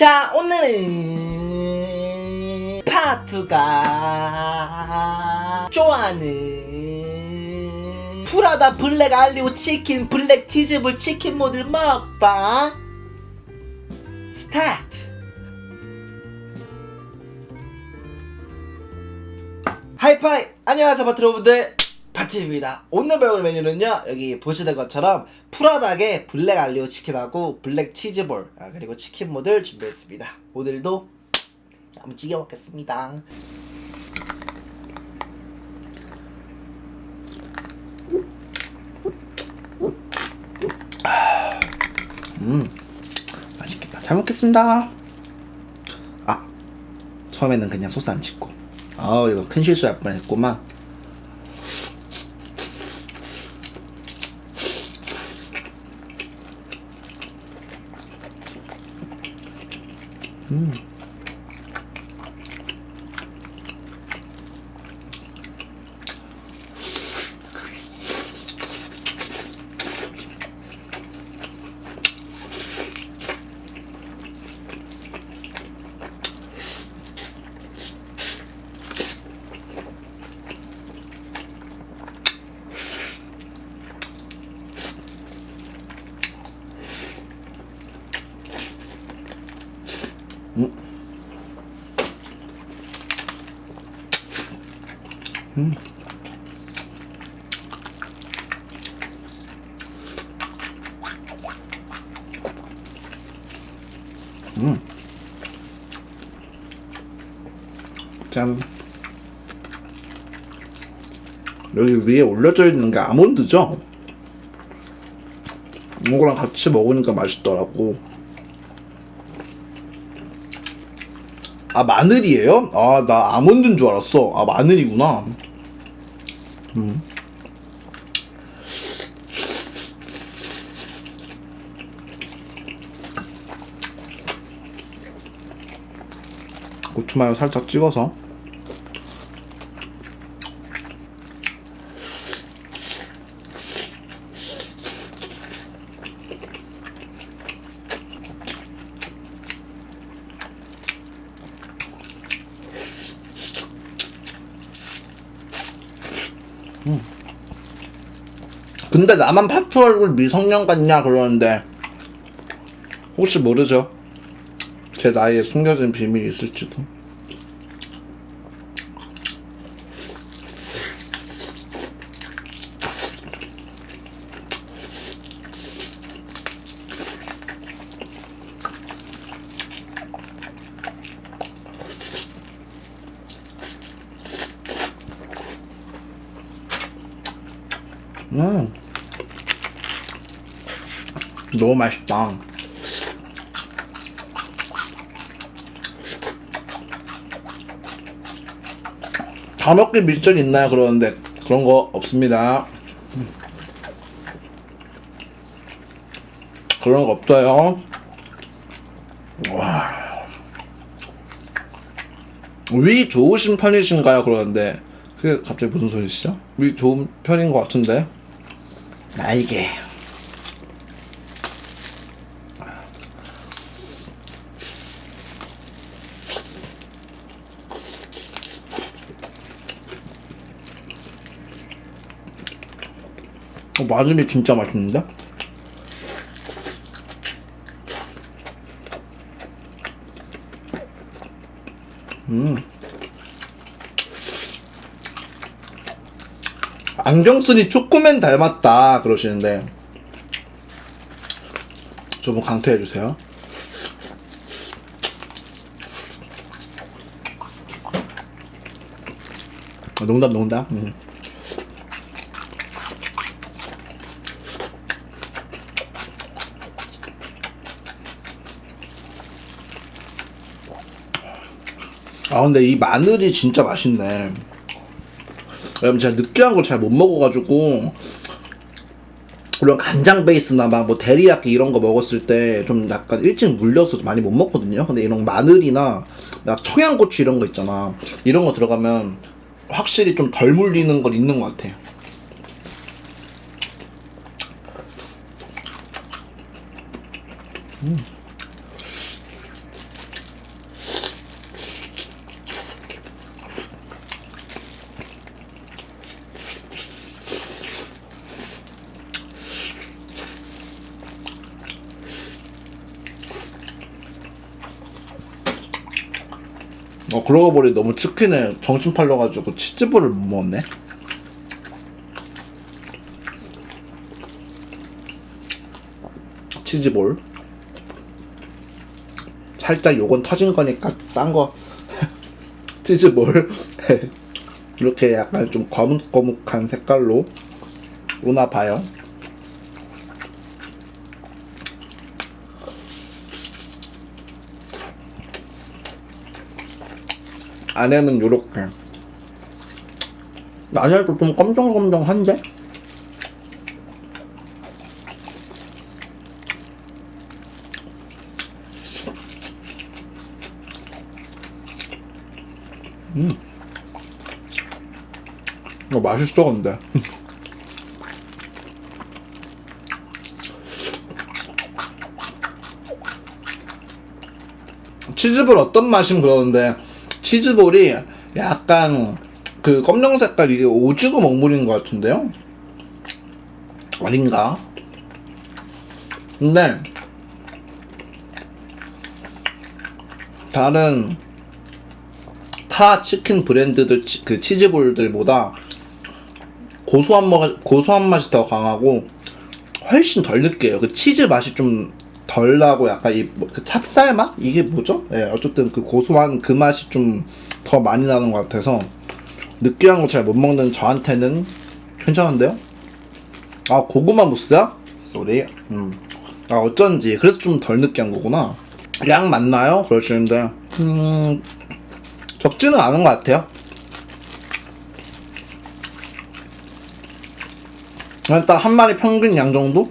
자, 오늘은 파투가 좋아하는 프라다 블랙 알리오 치킨 블랙 치즈볼 치킨 모델 먹방 스타트. 하이파이 안녕하세요 바트 여러분들 바트입니다. 오늘 배울 메뉴는요 여기 보시는 것처럼 프라닭의 블랙 알리오 치킨하고 블랙 치즈볼 아, 그리고 치킨 모델 준비했습니다. 오늘도 찍어 먹겠습니다. 음 맛있겠다. 잘 먹겠습니다. 아 처음에는 그냥 소스 안 찍고. 아 이거 큰 실수할 뻔했구만 Mm. 짠 여기 위에 올려져 있는 게 아몬드죠? 이거랑 같이 먹으니까 맛있더라고 아 마늘이에요? 아 나 아몬드인 줄 알았어 아 마늘이구나 음. 고추 마요 살짝 찍어서. 근데 나만 파트 얼굴 미성년 같냐 그러는데 혹시 모르죠 제 나이에 숨겨진 비밀이 있을지도. 음. 너무 맛있다 다 먹기 미션 있나요? 그러는데 그런 거 없습니다. 그런 거 없어요. 와. 위 좋으신 편이신가요? 그러는데 그게 갑자기 무슨 소리시죠? 위 좋은 편인 것 같은데. 나에 어, 마늘이 진짜 맛있는데? 음. 안경쓴이 초코맨 닮았다 그러시는데 좀 강퇴해 주세요 아, 농담 농담 음. 아 근데 이 마늘이 진짜 맛있네. 왜냐면 제가 느끼한 걸 잘 못 먹어가지고 물론 간장 베이스나 막 뭐 데리야끼 이런 거 먹었을 때 좀 약간 일찍 물려서 많이 못 먹거든요. 근데 이런 마늘이나 막 청양고추 이런 거 있잖아. 이런 거 들어가면 확실히 좀 덜 물리는 걸 있는 것 같아요. 어 그러고 보니 너무 치킨에 정신 팔려가지고 치즈볼을 못 먹었네. 치즈볼. 살짝 요건 터진 거니까 딴 거 치즈볼 이렇게 약간 좀 거뭇거뭇한 색깔로 오나 봐요. 안에는 요렇게 안에도 좀 검정검정한데? 음. 이거 맛있어 근데 치즈볼 어떤 맛임 그러는데 치즈볼이 약간 그 검정 색깔 이게 오징어 먹물인 것 같은데요? 아닌가? 근데 다른 타 치킨 브랜드들 치, 그 치즈볼들보다 고소한 맛 고소한 맛이 더 강하고 훨씬 덜 느껴요. 그 치즈 맛이 좀 덜 나고 약간 이그 찹쌀 맛 이게 뭐죠? 예, 어쨌든 그 고소한 그 맛이 좀 더 많이 나는 것 같아서 느끼한 거 잘 못 먹는 저한테는 괜찮은데요? 아 고구마 무스야? 쏘리. 음. 아 어쩐지 그래서 좀 덜 느끼한 거구나. 양 맞나요? 그러시는데 음 적지는 않은 것 같아요. 딱한 마리 평균 양 정도?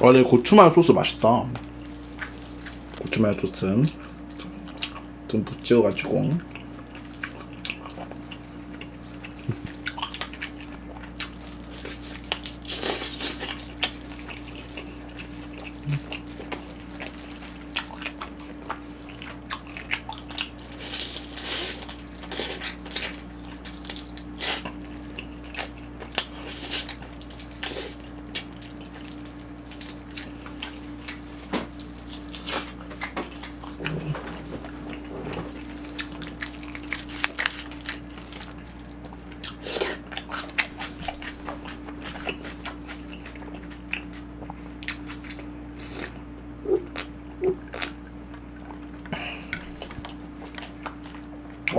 아, 근데 고추마요 소스 맛있다. 고추마요 소스. 듬뿍 찍어가지고.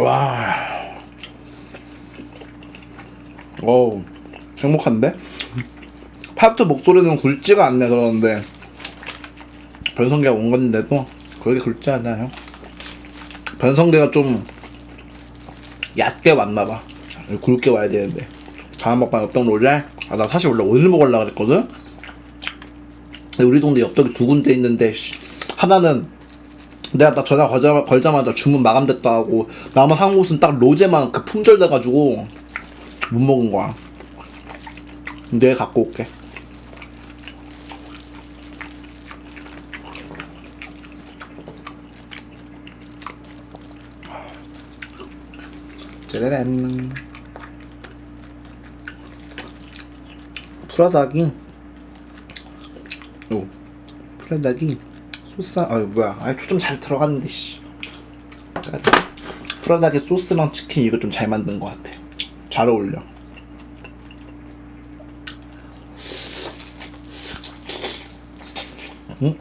와. 어우, 행복한데? 파트 목소리는 굵지가 않네, 그러는데. 변성기가 온 건데도 그렇게 굵지 않아요. 변성기가 좀 얕게 왔나봐. 굵게 와야 되는데. 다음 먹방 어떤 롤래? 아, 나 사실 원래 오늘 먹으려고 그랬거든? 우리 동네 엽떡이 두 군데 있는데, 씨, 하나는 내가 딱 전화 걸자, 걸자마자 주문 마감됐다 하고 남은 한 곳은 딱 로제만 그 품절 돼가지고 못 먹은 거야. 내일 갖고 올게. 짜라란. 프라닭이 오 프라닭이 소스 아 뭐야. 아 초점 잘 들어갔는데 씨. 프라닭의 소스랑 치킨 이거 좀 잘 만든 것 같아. 잘 어울려. 응?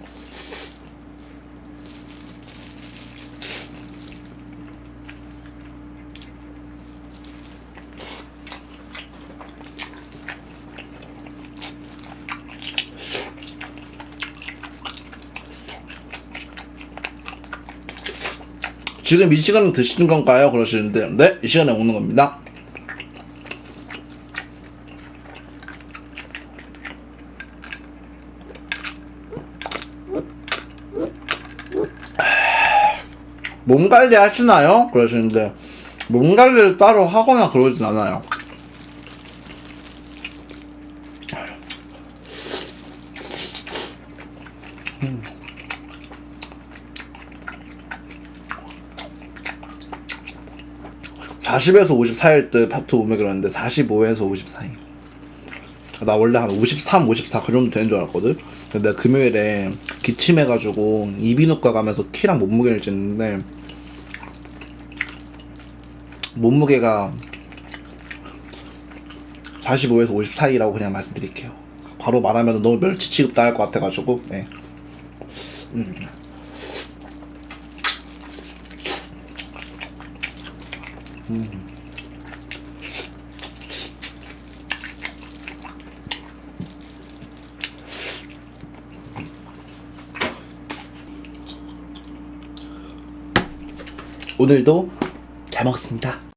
지금 이 시간에 드시는 건가요? 그러시는데 네, 이 시간에 먹는 겁니다. 몸 관리 하시나요? 그러시는데 몸 관리를 따로 하거나 그러진 않아요. 40에서 50 사이일 때 파트 몸무게를 했는데 45에서 50 사이. 나 원래 한 53, 54 그 정도 되는 줄 알았거든. 근데 내가 금요일에 기침해가지고 이비인후과 가면서 키랑 몸무게를 쟀는데 몸무게가 45에서 50 사이라고 그냥 말씀드릴게요. 바로 말하면 너무 멸치 취급 당할 것 같아가지고 네. 오늘도 잘 먹었습니다.